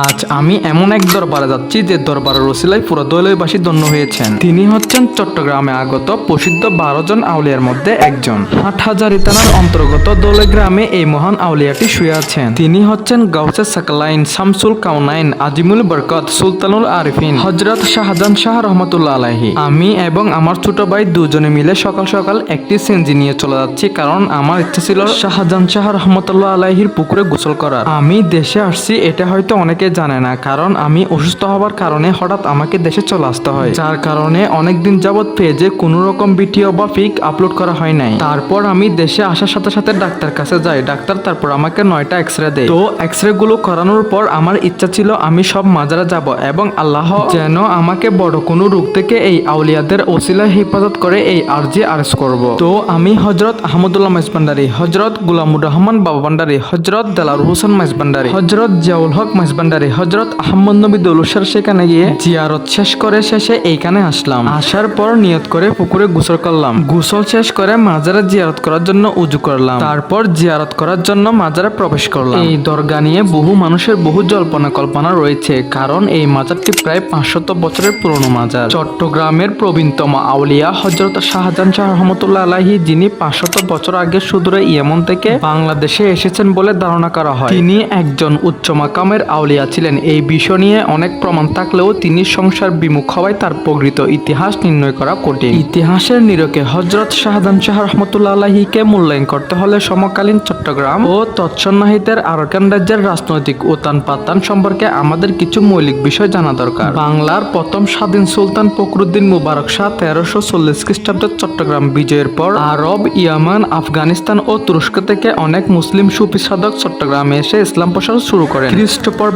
আজ আমি এমন এক দরবারে যাচ্ছি যে দরবারের রসিলায় পুরো দৈলয়বাসী ধন্য হয়েছেন। তিনি হচ্ছেন চট্টগ্রামে আগত প্রসিদ্ধ বারো জন আউলিয়ার মধ্যে একজন। হাট হাজারি থানার অন্তর্গত দোলে গ্রামে এই মহান আউলিয়াটি শুয়ে আছেন। তিনি হচ্ছেন গাউসে সাকলাইন, শামসুল কাউনাইন, আজিমুল বরকত, সুলতানুল আরিফিন, হজরত শাহজান শাহ রহমতুল্লাহ আলাহি আমি এবং আমার ছোট ভাই দুজনে মিলে সকাল সকাল একটি সেনজি নিয়ে চলে যাচ্ছি কারণ আমার ইচ্ছা ছিল শাহজাহান শাহ রহমতুল্লাহ আলাহির পুকুরে গোসল করার। আমি দেশে আসছি, এটা হয়তো অনেকে জানে না, কারণ আমি অসুস্থ হওয়ার কারণে হঠাৎ আমাকে দেশে চলে আসতে হয়। যার কারণে অনেকদিন যাবৎ পেজে কোনো রকম ভিডিও বা পিক আপলোড করা হয় নাই। তারপর আমি দেশে আসার সাথে সাথে ডাক্তার কাছে যাই। ডাক্তার তারপর আমাকে নয়টা এক্স রে দেয়। তো এক্স রে গুলো করানোর পর আমার ইচ্ছা ছিল আমি সব মাজারা যাব এবং আল্লাহ যেন আমাকে বড় কোনো রোগ থেকে এই আউলিয়াদের ওসিলা হেফাজত করে এই আরজি আরজ করব। তো আমি হজরত আহমদুল্লাহ মাইজবান্ডারি হজরত গুলামুর রহমান বাবা ভান্ডারি, হজরত দেলার হোসেন মাইজবান্ডারি হজরত জিয়াউল হক মাইজবান্ডারি হজরত আহমদ নবী দৌলুসার সেখানে গিয়ে জিয়ারত শেষ করে শেষে এইখানে আসলাম। আসার পর নিয়ত করে পুকুরে গোসল করলাম। গোসল শেষ করে মাজারে জিয়ারত করার জন্য উজু করলাম। তারপর জিয়ারত করার জন্য মাজারে প্রবেশ করলাম। এই দরগা নিয়ে বহু মানুষের বহু জল্পনা কল্পনা রয়েছে, কারণ এই মাজারটি প্রায় পাঁচশত বছরের পুরনো মাজার। চট্টগ্রামের প্রবীণতম আউলিয়া হজরত শাহজাহান শাহ রহমতুল্লাহ আলাহি যিনি পাঁচশত বছর আগে সুদূরে ইয়েমন থেকে বাংলাদেশে এসেছেন বলে ধারণা করা হয়। তিনি একজন উচ্চ মাকামের আউলিয়া ছিলেন এই বিষয় নিয়ে অনেক প্রমাণ থাকলেও তিনি সংসার বিমুখ হওয়ায় তার প্রকৃত ইতিহাস নির্ণয় করা কঠিন। ইতিহাসের নিরকে হজরত শাহজাহান শাহ রহমতুল্লাহ আলাহিকে মূল্যায়ন করতে হলে সমকালীন চট্টগ্রাম ও তৎসন্নাহিতের আরকান রাজ্যের রাজনৈতিক উত্থান পাতান সম্পর্কে আমাদের কিছু মৌলিক বিষয় জানা দরকার। বাংলার প্রথম স্বাধীন সুলতান ফখরুদ্দিন মুবারক শাহ তেরোশো চল্লিশ খ্রিস্টাব্দে চট্টগ্রাম বিজয়ের পর আরব, ইয়ামান, আফগানিস্তান ও তুরস্ক থেকে অনেক মুসলিম সুফি সাধক চট্টগ্রামে এসে ইসলাম প্রসার শুরু করেন।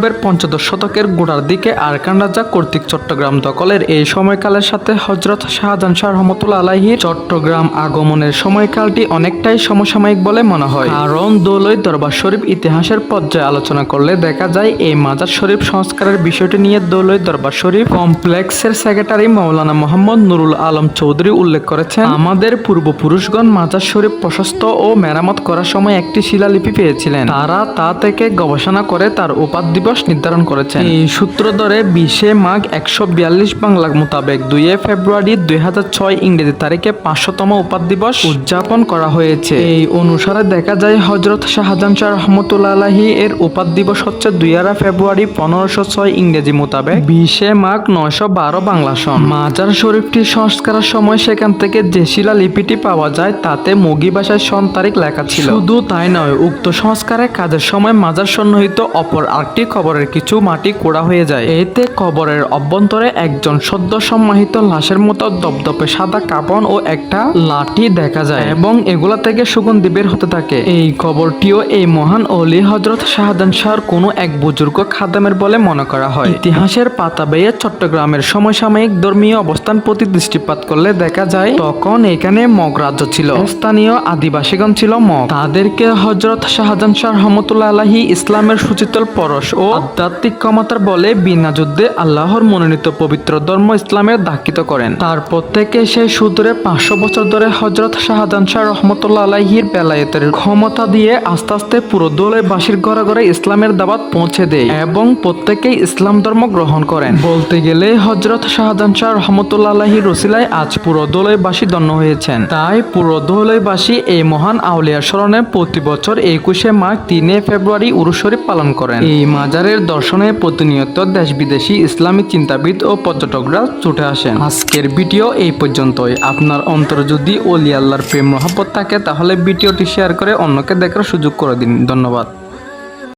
খ্রিস্টপূর্বের পঞ্চদশ শতকের গোড়ার দিকে আরকান রাজা কর্তৃক চট্টগ্রাম দখলের এই সময়কালের সাথে হজরত শাহজাহান শাহ রহমতুল্লা আলাহির চট্টগ্রাম আগমনের সময়কালটি অনেকটাই সমসাময়িক বলে মনে হয়। কারণ দোলই দরবার শরীফ ইতিহাসের পর্যায়ে আলোচনা করলে দেখা যায়, এই মাজার শরীফ সংস্কারের বিষয়টি নিয়ে দোলই দরবার শরীফ কমপ্লেক্সের সেক্রেটারি মৌলানা মোহাম্মদ নুরুল আলম চৌধুরী উল্লেখ করেছেন, আমাদের পূর্বপুরুষগণ মাজার শরীফ প্রশস্ত ও মেরামত করার সময় একটি শিলালিপি পেয়েছিলেন। তারা তা থেকে গবেষণা করে তার উপাদ দিবস নির্ধারণ করেছেন। এই সূত্র ধরে বিশে মাঘ একশো বিয়াল্লিশ বাংলা মোতাবেক দুইয়ে ফেব্রুয়ারি দুই হাজার ছয় ইংরেজি তারিখে পাঁচশোতম উপাদ দিবস উদযাপন করা হয়েছে। এই অনুসারে দেখা যায় হজরত শাহজাহান শাহ রহমতুল্লাহ আলাহি এর উপাদ দিবস হচ্ছে দুইয়ারা ফেব্রুয়ারি পনেরোশো ছয় ইংরেজি মোতাবেক বিশে মাঘ নয়শো বারো বাংলা সন। মাজার শরীফটি সংস্কারের সময় সেখান থেকে যে শিলা লিপিটি পাওয়া যায় তাতে মুগি ভাষায় সন তারিখ লেখা ছিল। শুধু তাই নয় উক্ত সংস্কারের কাজের সময় মাজার সন্নিহিত অপর আরেকটি কবরের কিছু মাটি কোড়া হয়ে যায়। এতে কবরের অভ্যন্তরে একজন সদ্য সম্মাহিত লাশের মতো দপদপে সাদা কাপন ও একটা লাঠি দেখা যায় এবং এগুলা থেকে সুগন্ধি বের হতে থাকে। এই কবরটিও এই মহান অলি হজরত শাহজাহান শাহর কোনো এক বুজুর্গ খাদামের বলে মনে করা হয়। ইতিহাসের পাতা বেয়ে চট্টগ্রামের সমসাময়িক ধর্মীয় অবস্থান প্রতি দৃষ্টিপাত করলে দেখা যায়, তখন এখানে মগ রাজ্য ছিল। স্থানীয় আদিবাসীগণ ছিল মগ। তাদেরকে হজরত শাহজাহান শাহ রহমতুল্লাহ আলাহি ইসলামের সুচিতল পরশ ও আধ্যাত্মিক ক্ষমতার বলে বিনা যুদ্ধে আল্লাহর মনোনীত পবিত্র ধর্ম ইসলামের দাক্ষিত করেন। তারপর থেকে সে সুদূরে পাঁচশো বছর ধরে হজরত শাহজাহান শাহ রহমতুল্লাহ আলাহির বেলায়েতের ক্ষমতা দিয়ে আস্তে আস্তে পুরো দোলের বাসীর ঘরে ঘরে ইসলামের দাবাত পৌঁছে দেয় এবং প্রত্যেকেই ইসলাম ধর্ম গ্রহণ করেন। বলতে গেলে হজরত শাহজাহান শাহ রহমতুল্লাহ আলাহির রসিলায় আজ পুরো দোলয়বাসী ধন্য হয়েছেন। তাই পুরো দোলয়বাসী এই মহান আউলিয়ার স্মরণে প্রতি বছর একুশে মাঘ তিনে ফেব্রুয়ারি উরুস শরীফ পালন করেন। এই মাজারের দর্শনে প্রতিনিয়ত দেশ বিদেশি ইসলামী চিন্তাবিদ ও পর্যটকরা ছুটে আসেন। আজকের ভিডিও এই পর্যন্তই। আপনার অন্তর যদি ওলি আল্লাহর প্রেম মহাপত থাকে, তাহলে ভিডিওটি শেয়ার করে অন্যকে দেখার সুযোগ করে দিন। ধন্যবাদ।